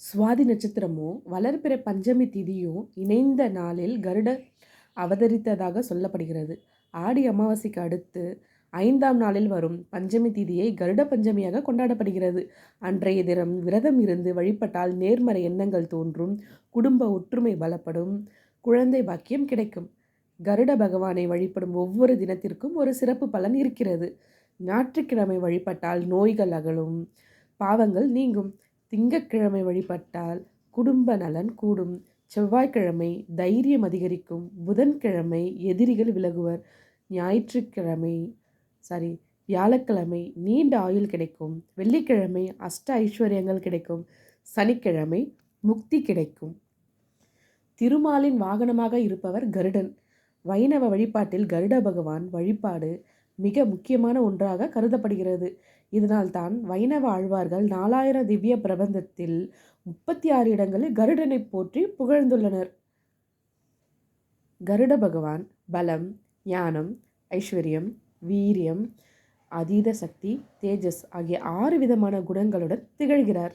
சுவாதி நட்சத்திரமும் வளர்பிறை பஞ்சமி திதியும் இணைந்த நாளில் கருட அவதரித்ததாக சொல்லப்படுகிறது. ஆடி அமாவாசைக்கு அடுத்து ஐந்தாம் நாளில் வரும் பஞ்சமி திதியை கருட பஞ்சமியாக கொண்டாடப்படுகிறது. அன்றைய தினம் விரதம் இருந்து வழிபட்டால் நேர்மறை எண்ணங்கள் தோன்றும் குடும்ப ஒற்றுமை பலப்படும் குழந்தை பாக்கியம் கிடைக்கும். கருட பகவானை வழிபடும் ஒவ்வொரு தினத்திற்கும் ஒரு சிறப்பு பலன் இருக்கிறது. ஞாயிற்றுக்கிழமை வழிபட்டால் நோய்கள் அகலும் பாவங்கள் நீங்கும். திங்கட்கிழமை வழிபட்டால் குடும்ப நலன் கூடும். செவ்வாய்க்கிழமை தைரியம் அதிகரிக்கும். புதன்கிழமை எதிரிகள் விலகுவர். ஞாயிற்றுக்கிழமை சாரி வியாழக்கிழமை நீண்ட ஆயுள் கிடைக்கும். வெள்ளிக்கிழமை அஷ்ட ஐஸ்வர்யங்கள் கிடைக்கும். சனிக்கிழமை முக்தி கிடைக்கும். திருமாலின் வாகனமாக இருப்பவர் கருடன். வைணவ வழிபாட்டில் கருட பகவான் வழிபாடு. மிக முக்கியமான ஒன்றாக கருதப்படுகிறது. இதனால்தான் வைணவ ஆழ்வார்கள் நாலாயிரம் திவ்ய பிரபந்தத்தில் முப்பத்தி ஆறு இடங்களில் கருடனை போற்றி புகழ்ந்துள்ளனர். கருட பகவான் பலம் ஞானம் ஐஸ்வர்யம் வீரியம் அதீத சக்தி தேஜஸ் ஆகிய ஆறு விதமான குணங்களுடன் திகழ்கிறார்.